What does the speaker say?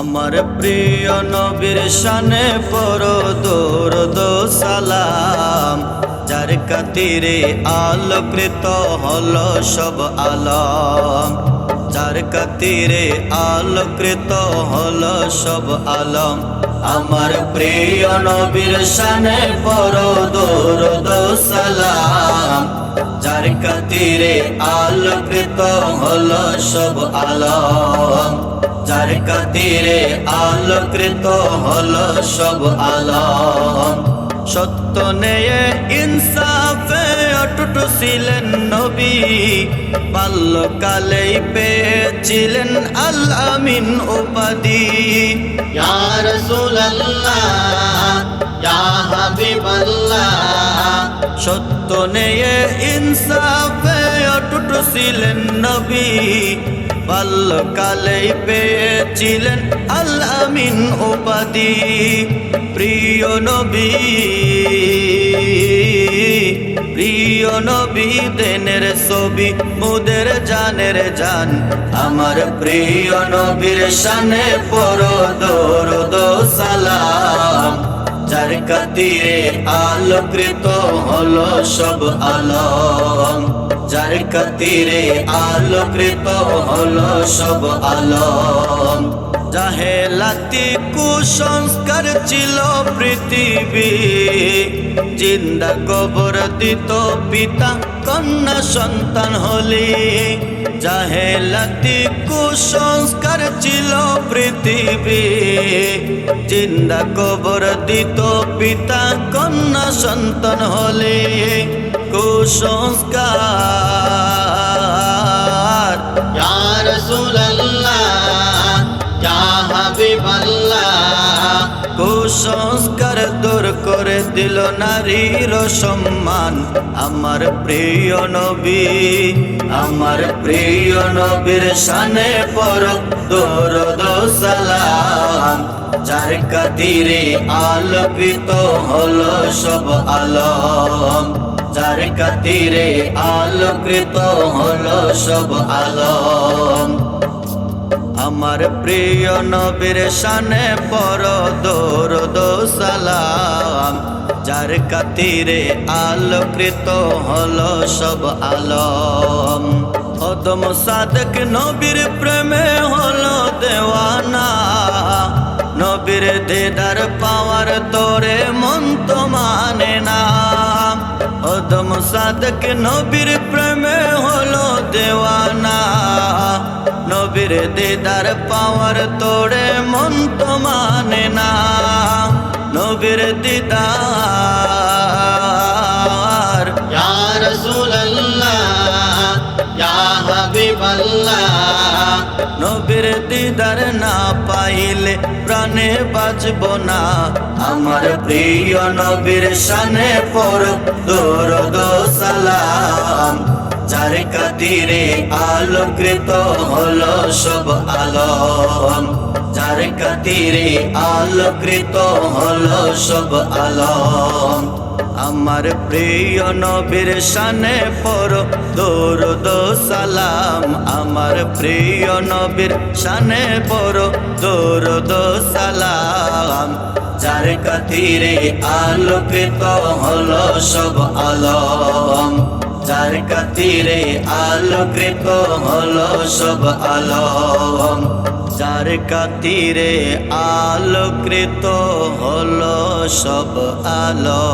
আমার প্রিয় নবীর শানে পর দো সালাম। যার কাতিরে আলোকৃত হল সব আলম। যার কাতিরে আলোকৃত হল সব আলম। আমার প্রিয় নবীর শানে পর দৌড় সালাম। যার কাতিরে আলোকৃত হল সব আলম। যার কাতিরে আলোকৃত হল সব আলম। সত্য নেয়ে ইনসাফে অটুট ছিলেন নবী। বাল্যকালেই পেয়েছিলেন আল আমিন উপাধি। ইয়া রাসূলুল্লাহ ইয়া হাবিবাল্লাহ। সত্য নেয়ে ইনসাফে অটুট ছিলেন নবী। বাল্যকালেই পেয়েছিলেন আল্লামিন উপাধি, প্রিয় নবী। প্রিয় নবী দেনের ছবি, মুদের জানের জান। আমার প্রিয় নবীর শানে পর সালাম। যার কাতিরে আলোকৃত হলো সব আলম। যার কাতিরে আলোকৃত হলো সব আলম। জাহেলাতি কুসংস্কার ছিল পৃথিবী, জিন্দা কবর দিত পিতা, কন্যা, সন্তান হলি। জাহেলাতি কুসংস্কার ছিল পৃথিবী, জিন্দা কবর দিত পিতা, কন্যা, সন্তান হলে। কুসংস্কার ইয়া ইয়া হাবিবাল্লাহ কুসংস্কার দূর করে দিল নারীর সম্মান আমার প্রিয় নবী আমার প্রিয় নবীর শানে পর দৌড় সালাম যার কাতিরে আলোকিত হলো সব আলম। যার কাতিরে আলোকিত হলো সব আলম। আমার প্রিয় নবীর শানে পর দৌড় সালাম। যার কাতিরে আলোকৃত হলো সব আলম। অদম সাদক নবীর প্রেমে হলো দেওয়ানা। নবীর দিদার পাওয়ার তোরে মন তো মানে না। অদম সাদক নবীর প্রেমে হলো দেওয়ানা। নবীর দিদার পাওয়ার তোরে মন তো মানে না। নবীর দিদার, ইয়া রাসূলুল্লাহ, ইয়া হাবিবাল্লাহ। নবীর দিদার না পাইলে প্রাণে বাঁচব না। আমার প্রিয় নবীর সানে পর দোর সালাম। যার কাতিরে আলোকৃত হলো সব আলম। যার কাতিরে আলোকৃত হলো সব আলম। আমার প্রিয় নবীর শানে পর দৌড় সালাম। আমার প্রিয় নবীর শানে পর দৌড় সালাম। যার কাতিরে আলোকিত হলো সব আলম। যার কাতিরে আলোকিত হলো সব আলম। যার কাতিরে আলোকৃত হলো সব আলো